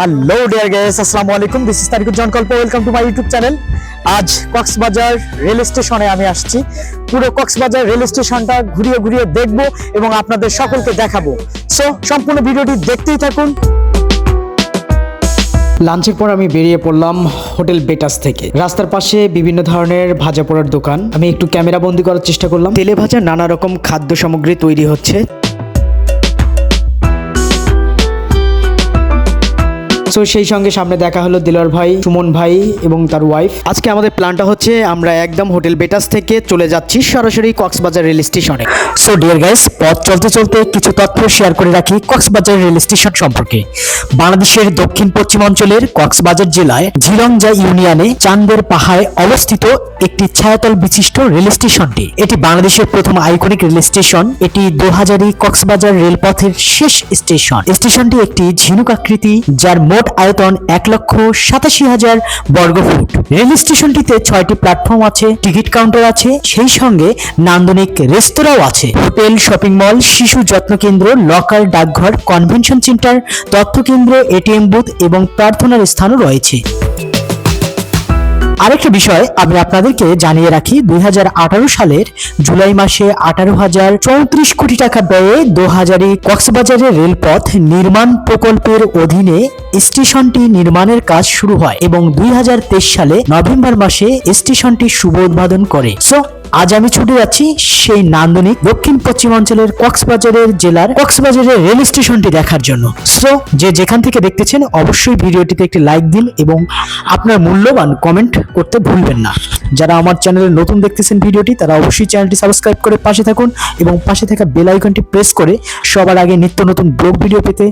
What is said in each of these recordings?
Hello dear guys আসসালামু আলাইকুম this is Tarikuzzaman Kalpo welcome to my YouTube channel আজ Cox's Bazar rail স্টেশনে আমি আসছি। পুরো কক্সবাজার রেল স্টেশনটা ঘুরিয়ে ঘুরিয়ে দেখব এবং আপনাদের সকলকে দেখাবো। সো সম্পূর্ণ ভিডিওটি দেখতেই থাকুন। লাঞ্চের পর আমি বেরিয়ে পড়লাম হোটেল বেটাস থেকে। রাস্তার পাশে বিভিন্ন ধরনের ভাজা পোড়ার দোকান। আমি একটু ক্যামেরা বন্দি করার চেষ্টা করলাম। তেলে ভাজা নানা রকম খাদ্য সামগ্রী তৈরি হচ্ছে। সো সেই সঙ্গে সামনে দেখা হলো দিলার ভাই, সুমন ভাই এবং তার ওয়াইফ আজকে আমাদের প্ল্যানটা হচ্ছে আমরা একদম হোটেল বেটাস থেকে চলে যাচ্ছি সরাসরি কক্সবাজার রেল স্টেশনে। সো ডিয়ার গাইস পথ চলতে চলতে কিছু তথ্য শেয়ার করে রাখি কক্সবাজার রেল স্টেশন সম্পর্কে। বাংলাদেশের দক্ষিণ পশ্চিমাঞ্চলের কক্সবাজার জেলায় ঝিলংজা ইউনিয়নে চান্দের পাহাড়ে অবস্থিত একটি ছায়াতল বিশিষ্ট রেল স্টেশনটি। এটি বাংলাদেশের প্রথম আইকনিক রেল স্টেশন। এটি দোহাজারি কক্সবাজার রেলপথের শেষ স্টেশন। স্টেশনটি একটি ঝিনুক আকৃতি, যার মোট আয়তন এক লক্ষ সাতাশি হাজার বর্গফুট রেল স্টেশনটিতে ছয়টি প্ল্যাটফর্ম আছে, টিকিট কাউন্টার আছে, সেই সঙ্গে নান্দনিক রেস্তোরাঁও আছে। হোটেল, শপিং মল, শিশু যত্ন কেন্দ্র, লকার, ডাকঘর, কনভেনশন সেন্টার, তথ্য কেন্দ্র, এটিএম বুথ এবং প্রার্থনার স্থানও রয়েছে। আরেকটা বিষয় আমি আপনাদেরকে জানিয়ে রাখি, দুই সালের জুলাই মাসে আঠারো হাজার চৌত্রিশ কোটি টাকা ব্যয়ে দোহাজারি কক্সবাজারের রেলপথ নির্মাণ প্রকল্পের অধীনে স্টেশনটি নির্মাণের কাজ শুরু হয় এবং দুই হাজার তেইশ সালে নভেম্বর মাসে স্টেশনটি শুভ উদ্বোধন করে। সো আজ আমি ছুটে যাচ্ছি সেই নান্দনিক দক্ষিণ পশ্চিমাঞ্চলের কক্সবাজারের জেলার কক্সবাজারের রেল স্টেশনটি দেখার জন্য। সো যে যেখান থেকে দেখতেছেন, অবশ্যই ভিডিওটিতে একটি লাইক দিন এবং আপনার মূল্যবান কমেন্ট করতে ভুলবেন না। যারা আমার চ্যানেলে নতুন দেখতেছেন ভিডিওটি, তারা অবশ্যই চ্যানেলটি সাবস্ক্রাইব করে পাশে থাকুন এবং পাশে থাকা বেল আইকনটি প্রেস করে সবার আগে নিত্য নতুন ব্লগ ভিডিও পেতে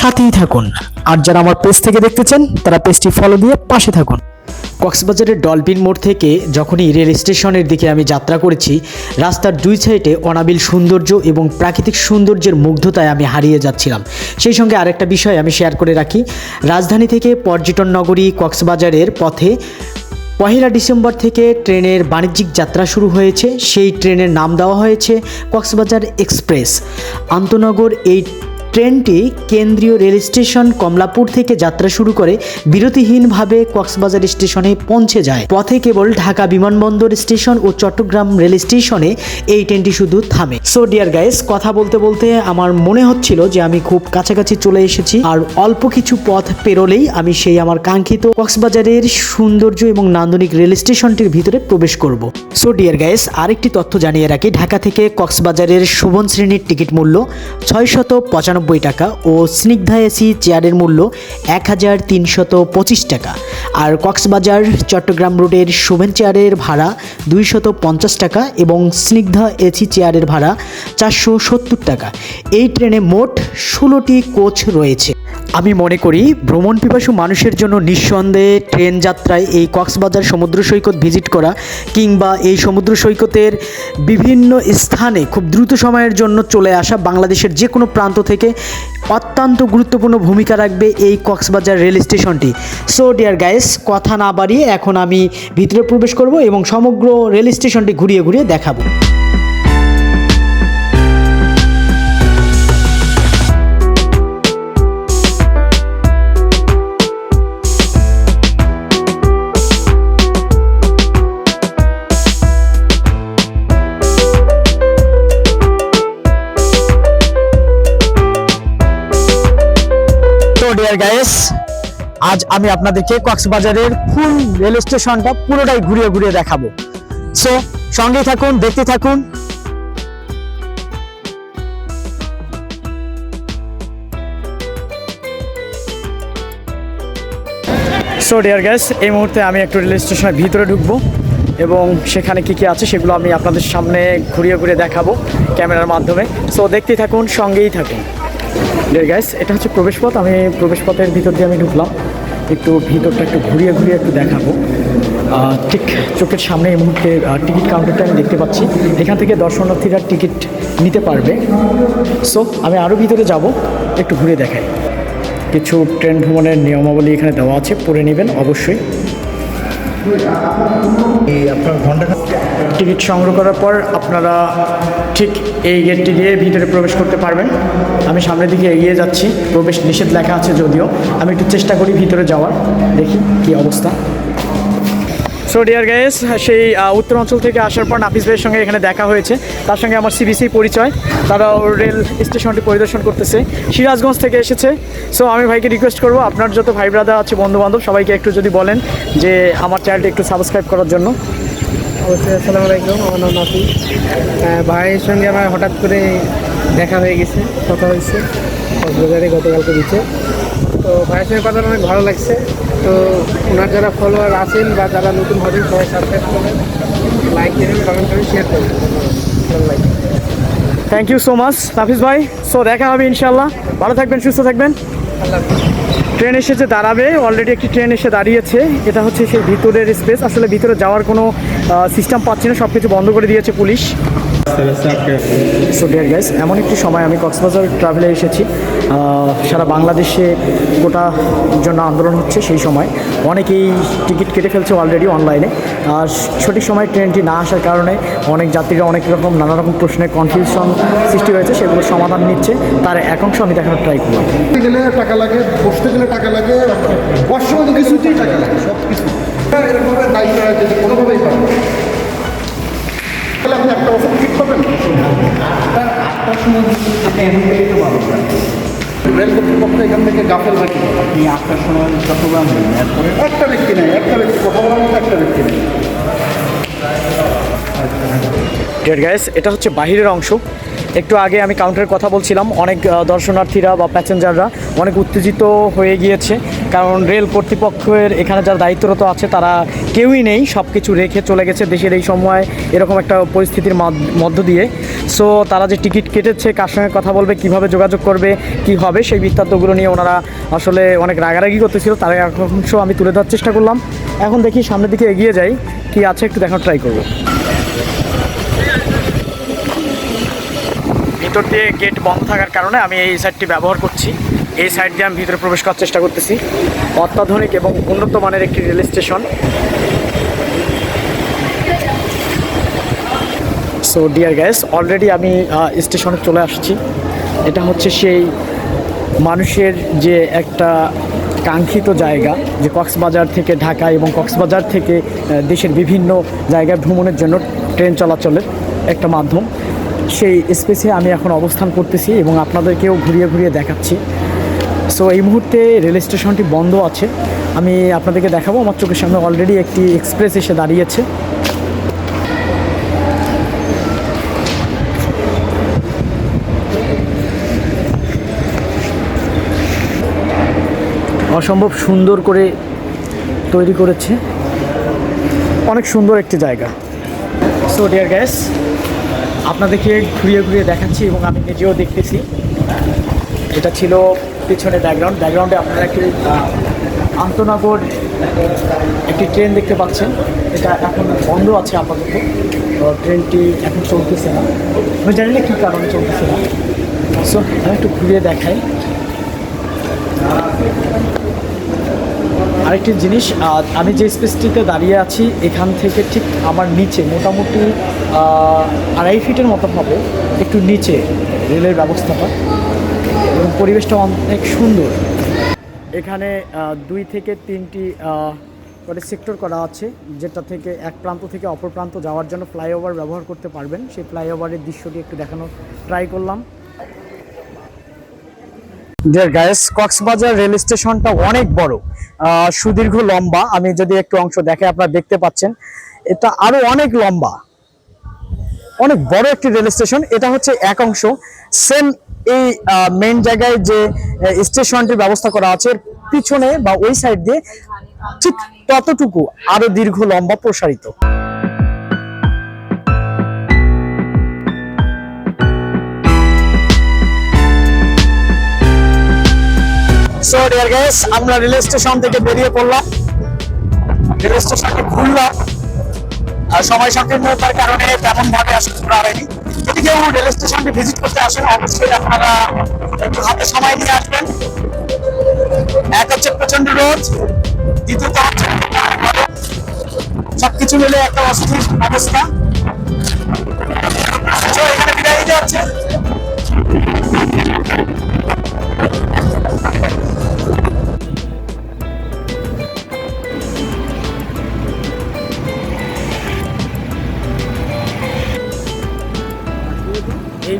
সাথেই থাকুন। আর যারা আমার পেজ থেকে দেখতেছেন, তারা পেজটি ফলো দিয়ে পাশে থাকুন। কক্সবাজারের ডলফিন মোড় থেকে যখনই রেল স্টেশনের দিকে আমি যাত্রা করেছি, রাস্তার দুই সাইডে অনাবিল সৌন্দর্য এবং প্রাকৃতিক সৌন্দর্যের মুগ্ধতায় আমি হারিয়ে যাচ্ছিলাম। সেই সঙ্গে আরেকটা বিষয় আমি শেয়ার করে রাখি। রাজধানী থেকে পর্যটন নগরী কক্সবাজারের পথে পহেলা ডিসেম্বর থেকে ট্রেনের বাণিজ্যিক যাত্রা শুরু হয়েছে। সেই ট্রেনের নাম দেওয়া হয়েছে কক্সবাজার এক্সপ্রেস। আন্তনগর এই ট্রেনটি কেন্দ্রীয় রেল স্টেশন কমলাপুর থেকে যাত্রা শুরু করে বিরতিহীনভাবে কক্সবাজার স্টেশনে পৌঁছে যায়। পথে কেবল ঢাকা বিমানবন্দর স্টেশন ও চট্টগ্রাম রেল স্টেশনে এই ট্রেনটি শুধু থামে। সো ডিয়ার গাইস কথা বলতে বলতে আমার মনে হচ্ছিল যে আমি খুব কাছাকাছি চলে এসেছি আর অল্প কিছু পথ পেরোলেই আমি সেই আমার কাঙ্ক্ষিত কক্সবাজারের সৌন্দর্য এবং নান্দনিক রেল স্টেশনটির ভিতরে প্রবেশ করব। সো ডিয়ার গাইস আরেকটি তথ্য জানিয়ে রাখি। ঢাকা থেকে কক্সবাজারের শোভন শ্রেণির টিকিট মূল্য ছয়শত পঁচানব্বই টাকা ও স্নিগ্ধা এসি চেয়ারের মূল্য এক হাজার তিনশত পঁচিশ টাকা। আর কক্সবাজার চট্টগ্রাম রোডের শোভেন চেয়ারের ভাড়া দুইশত পঞ্চাশ টাকা এবং স্নিগ্ধা এসি চেয়ারের ভাড়া চারশো সত্তর টাকা। এই ট্রেনে মোট ষোলোটি কোচ রয়েছে। আমি মনে করি ভ্রমণ পিপাসু মানুষের জন্য নিঃসন্দেহে ট্রেন যাত্রায় এই কক্সবাজার সমুদ্র সৈকত ভিজিট করা কিংবা এই সমুদ্র সৈকতের বিভিন্ন স্থানে খুব দ্রুত সময়ের জন্য চলে আসা বাংলাদেশের যে কোনো প্রান্ত থেকে অত্যন্ত গুরুত্বপূর্ণ ভূমিকা রাখবে এই কক্সবাজার রেল স্টেশনটি। সো ডিয়ার গাইস কথা না বাড়িয়ে এখন আমি ভিতরে প্রবেশ করব এবং সমগ্র রেল স্টেশনটি ঘুরিয়ে ঘুরিয়ে দেখাবো। ডিয়ার গাইস আজ আমি আপনাদেরকে কক্সবাজারের ফুল রেল স্টেশনটা পুরোটাই ঘুরিয়ে ঘুরিয়ে দেখাবো। সো সঙ্গেই থাকুন দেখতে থাকুন। সো ডিয়ার গ্যাস এই মুহূর্তে আমি একটু রেল স্টেশনের ভিতরে ঢুকবো এবং সেখানে কি কি আছে সেগুলো আমি আপনাদের সামনে ঘুরিয়ে ঘুরিয়ে দেখাবো ক্যামেরার মাধ্যমে। সো দেখতেই থাকুন, সঙ্গেই থাকুন। গ্যাস এটা হচ্ছে প্রবেশপথ, আমি প্রবেশপথের ভিতর দিয়ে আমি ঢুকলাম। একটু ভিতরটা একটু ঘুরিয়ে ঘুরিয়ে একটু দেখাবো। ঠিক চোখের সামনে এই মুহূর্তে টিকিট কাউন্টারটা আমি দেখতে পাচ্ছি। এখান থেকে দর্শনার্থীরা টিকিট নিতে পারবে। সো আমি আরও ভিতরে যাব, একটু ঘুরে দেখাই। কিছু ট্রেন ভ্রমণের নিয়মাবলী এখানে দেওয়া আছে, পড়ে নেবেন অবশ্যই। আপনার ঘণ্টা টিকিট সংগ্রহ করার পর আপনারা ঠিক এই গেটটি দিয়ে ভিতরে প্রবেশ করতে পারবেন। আমি সামনের দিকে এগিয়ে যাচ্ছি। প্রবেশ নিষেধ লেখা আছে যদিও। আমি একটু চেষ্টা করি ভিতরে যাওয়ার। দেখি কি অবস্থা। সো ডিয়ার গাইস সেই উত্তরাঞ্চল থেকে আসার পর নাফিস ভাইয়ের সঙ্গে এখানে দেখা হয়েছে। তার সঙ্গে আমার সিবিসি পরিচয়। তারা রেল স্টেশনটি পরিদর্শন করতেছে। সিরাজগঞ্জ থেকে এসেছে। সো আমি ভাইকে রিকোয়েস্ট করব, আপনার যত ভাই ব্রাদার আছে বন্ধু বান্ধব সবাইকে একটু যদি বলেন যে আমার চ্যানেলটি একটু সাবস্ক্রাইব করার জন্য। অবশ্যই, আসসালামু আলাইকুম। আমার নাম নাফি ভাইয়ের সঙ্গে আমার হঠাৎ করে দেখা হয়ে গেছে, কথা হয়েছে। কক্সবাজারে গতকালকে দিচ্ছে তো ভাইয়ের সঙ্গে কথা অনেক ভালো লাগছে। তো ওনার যারা ফলোয়ার আছেন বা যারা নতুন হবেন সবাই সাবস্ক্রাইব করবেন লাইক দেবেন কমেন্ট করবেন শেয়ার করবেন। লাগে thank you so much Nafis ভাই। সো দেখা হবে ইনশাল্লাহ ভালো থাকবেন সুস্থ থাকবেন। আল্লাহ এসে ট্রেন এসেছে দাঁড়াবে অলরেডি একটি ট্রেন এসে দাঁড়িয়েছে। এটা হচ্ছে সেই ভিতরের স্পেস আসলে ভিতরে যাওয়ার কোনো সিস্টেম পাচ্ছি না সব কিছু বন্ধ করে দিয়েছে পুলিশ। সো ডিয়ার গাইস এমন একটি সময় আমি কক্সবাজার ট্রাভেলে এসেছি। সারা বাংলাদেশে গোটা জন্য আন্দোলন হচ্ছে সেই সময়। অনেকেই টিকিট কেটে ফেলছে অলরেডি অনলাইনে আর সঠিক সময় ট্রেনটি না আসার কারণে অনেক যাত্রীরা অনেক রকম, নানা রকম প্রশ্নের কনফিউশন সৃষ্টি হয়েছে, সেগুলো সমাধান নিচ্ছে। তার একাংশ আমি দেখানোর ট্রাই গেলে টাকা লাগে, বসতে গেলে টাকা লাগে কিছুতেই টাকা লাগে সব কিছু কোনোভাবেই না। তাহলে আপনি একটা বছর ঠিক পাবেন রেল কর্তৃপক্ষ এখান থেকে গাফেল রাখি আপনি আটটার সময় চট্টগ্রাম একটা ব্যক্তি নেই একটা ব্যক্তি কথা বলার মতো একটা ব্যক্তি নেই। ডিয়ার গাইস এটা হচ্ছে বাহিরের অংশ। একটু আগে আমি কাউন্টারের কথা বলছিলাম। অনেক দর্শনার্থীরা বা প্যাসেঞ্জাররা অনেক উত্তেজিত হয়ে গিয়েছে। কারণ রেল কর্তৃপক্ষের এখানে যারা দায়িত্বরত আছে, তারা কেউই নেই। সব কিছু রেখে চলে গেছে দেশের এই সময় এরকম একটা পরিস্থিতির মধ্য দিয়ে। সো তারা যে টিকিট কেটেছে, কার সঙ্গে কথা বলবে, কীভাবে যোগাযোগ করবে, কি হবে, সেই বৃত্তান্তগুলো নিয়ে ওনারা আসলে অনেক রাগারাগি করতেছিল। তার অংশ আমি তুলে ধরার চেষ্টা করলাম। এখন দেখি সামনের দিকে এগিয়ে যাই। কি আছে, একটু দেখার ট্রাই করব। ভিতর দিয়ে গেট বন্ধ থাকার কারণে আমি এই সাইডটি ব্যবহার করছি। এই সাইড দিয়ে আমি ভিতরে প্রবেশ করার চেষ্টা করতেছি। অত্যাধুনিক এবং উন্নত মানের একটি rail station. So dear guys already আমি স্টেশনে চলে আসছি। এটা হচ্ছে সেই মানুষের যে একটা কাঙ্ক্ষিত জায়গা, যে কক্সবাজার থেকে ঢাকা এবং কক্সবাজার থেকে দেশের বিভিন্ন জায়গায় ভ্রমণের জন্য ট্রেন চলাচলের একটা মাধ্যম। সেই স্পেসে আমি এখন অবস্থান করতেছি এবং আপনাদেরকেও ঘুরিয়ে ঘুরিয়ে দেখাচ্ছি। সো এই মুহূর্তে রেল স্টেশনটি বন্ধ আছে। আমি আপনাদেরকে দেখাবো, আমার চোখের সামনে অলরেডি একটি এক্সপ্রেস এসে দাঁড়িয়েছে। অসম্ভব সুন্দর করে তৈরি করেছে। অনেক সুন্দর একটি জায়গা। সো ডিয়ার গ্যাস আপনাদেরকে ঘুরিয়ে ঘুরিয়ে দেখাচ্ছি এবং আমি নিজেও দেখতেছি। এটা ছিল পিছনে ব্যাকগ্রাউন্ড ব্যাকগ্রাউন্ডে আপনারা একটি আন্তনগর একটি ট্রেন দেখতে পাচ্ছেন। এটা এখন বন্ধ আছে আপাতত। ট্রেনটি এখন চলতেছে না। আমি জানি না কী কারণে চলতেছে না। সো আমি একটু ঘুরিয়ে দেখাই। আরেকটি জিনিস আমি যে স্পেসটিতে দাঁড়িয়ে আছি, এখান থেকে ঠিক আমার নিচে, মোটামুটি আড়াই ফিটের মতো হবে, একটু নিচে, রেলের ব্যবস্থাটা এবং পরিবেশটা অনেক সুন্দর। এখানে দুই থেকে তিনটি করে সেক্টর করা আছে, যেটা থেকে এক প্রান্ত থেকে অপর প্রান্ত যাওয়ার জন্য ফ্লাইওভার ব্যবহার করতে পারবেন। সেই ফ্লাইওভারের দৃশ্যটি একটু দেখানোর ট্রাই করলাম। ডিয়ার গাইস কক্সবাজার রেল স্টেশনটা অনেক বড় সুদীর্ঘ লম্বা। আমি যদি একটু অংশ দেখে আপনারা দেখতে পাচ্ছেন, এটা আরও অনেক লম্বা। অনেক বড় একটি রেল স্টেশন, এটা হচ্ছে এক অংশ। সেম এই মেন জায়গায় যে স্টেশনটির ব্যবস্থা করা আছে পিছনে বা ওই সাইড দিয়ে ঠিক ততটুকু আরও দীর্ঘ লম্বা প্রসারিত। সো ডিয়ার গাইস আমরা রেল স্টেশন থেকে বেরিয়ে পড়লাম। রেল স্টেশনে ঘুরলাম আর সময় সংকীর্ণতার কারণে তেমন ভাবে আসতে পারেনি যদি কেউ রেল স্টেশনটি ভিজিট করতে আসেন, অবশ্যই আপনারা একটু হাতে সময় নিয়ে আসবেন। এক হচ্ছে প্রচণ্ড রোদ, দ্বিতীয়ত হচ্ছে সবকিছু মিলে একটা অস্থির অবস্থা। এখানে বিদায় নিতে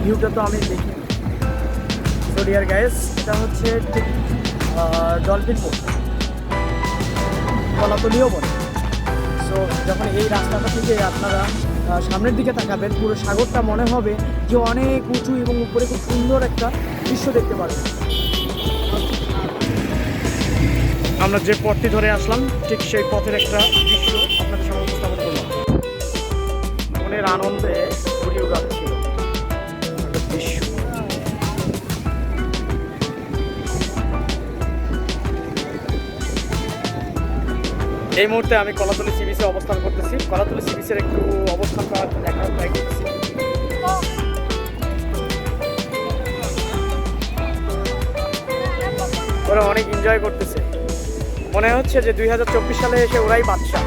ভিউটা তো আমি দেখি সো ডিয়ার গাইস এটা হচ্ছে ঠিক ডলফিন পোর্ট কলাতলিও বলে সো যখন এই রাস্তাটা থেকে আপনারা সামনের দিকে তাকাবেন, পুরো সাগরটা মনে হবে যে অনেক উঁচু এবং উপরে খুব সুন্দর একটা দৃশ্য দেখতে পারবেন আমরা যে পথটি ধরে আসলাম, ঠিক সেই পথের একটা দৃশ্য আপনাদের সামনে উপস্থাপন করলাম। মনের আনন্দে এই মুহূর্তে আমি কলাতলি সিবিসে অবস্থান করতেছি। কলাতলি সিবিসের একটু অবস্থান একটু জন্য একটা ট্রাই করতেছি। ওরা অনেক এনজয় করতেছে। মনে হচ্ছে যে দুই হাজার চব্বিশ সালে এসে ওরাই বাদশা